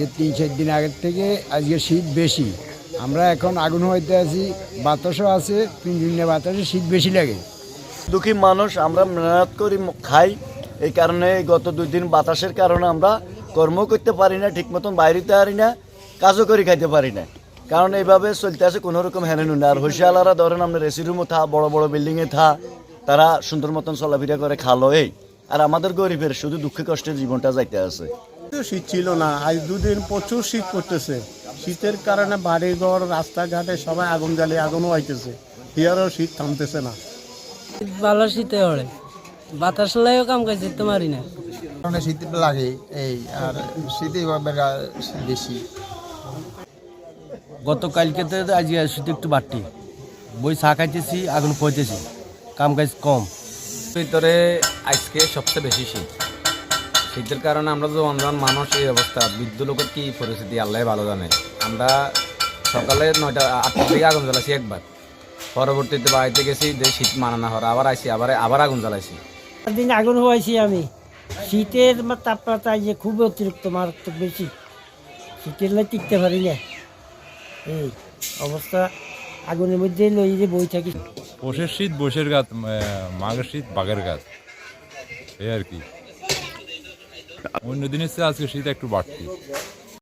যে তিন চার দিন আগের থেকে আজকে শীত বেশি। আমরা এখন আগুন হইতে আছি, বাতাসও আছে তিন দিনে বাতাসে শীত বেশি লাগে। দুঃখী মানুষ, আমরা মেহনত করি, খাই। এই কারণে গত দুই দিন বাতাসের কারণে আমরা কর্ম করতে পারি না ঠিক মতন বাইরেতে পারি না, কাজও করে, খাইতে পারি না। কারণ এইভাবে চলতে আছে, কোনো রকম না। আর হুশিয়ালারা ধরেন আপনার এসি রুমও থা, বড় বড় বিল্ডিংয়ে থা, তারা সুন্দর মতন চলাফেরা করে, খালো এই। আর আমাদের গরিবের শুধু দুঃখে কষ্টের জীবনটা যাইতে আছে। শীত ছিল না আজ দুদিন প্রচুর শীত পড়তেছে। শীতের কারণে বাড়ি ঘর রাস্তাঘাটে সবাই আগুন জ্বালিয়ে আগুনও হইতেছে। হিয়ারও শীত থামতেছে না। ভালো শীতে হলে। বাতাস লাইও কাম কাজ করতে পারি না। কারণে শীত লাগে এই আর শীতে বেশি। গতকালকেতে আজকে শীত একটু বাড়তি। বই চা খাইতেছি আগুন পড়তেছি কাম কাজ কম। ভিতরে আজকে সবচেয়ে বেশি শীত। শীতের কারণে আমরা যে অন্ধন মানুষ এই অবস্থা। বৃদ্ধ লোকের কি পরিস্থিতি? আল্লাহ ভালো জানে। আমরা সকালে নয়টা আটটার দিকে আগুন জ্বালাইছি একবার। পরবর্তীতে বাড়িতে গেছি যে শীত মানা না হওয়ার আবার আইসি আবার আবার আগুন জ্বালাইছি। দিন আগুন হয়েছি আমি। শীতের মা- তাপমাত্রা যে খুব অতিরিক্ত মারাত্মক বেশি। শীতের লাই টিকতে পারি না। এই অবস্থা আগুনের মধ্যে লই যে বই থাকি। পোষের শীত বসের গাছ মাঘের শীত বাঘের গাছ। এই আর কি। অন্য দিনের চেয়ে আজকে শীত একটু বাড়তি।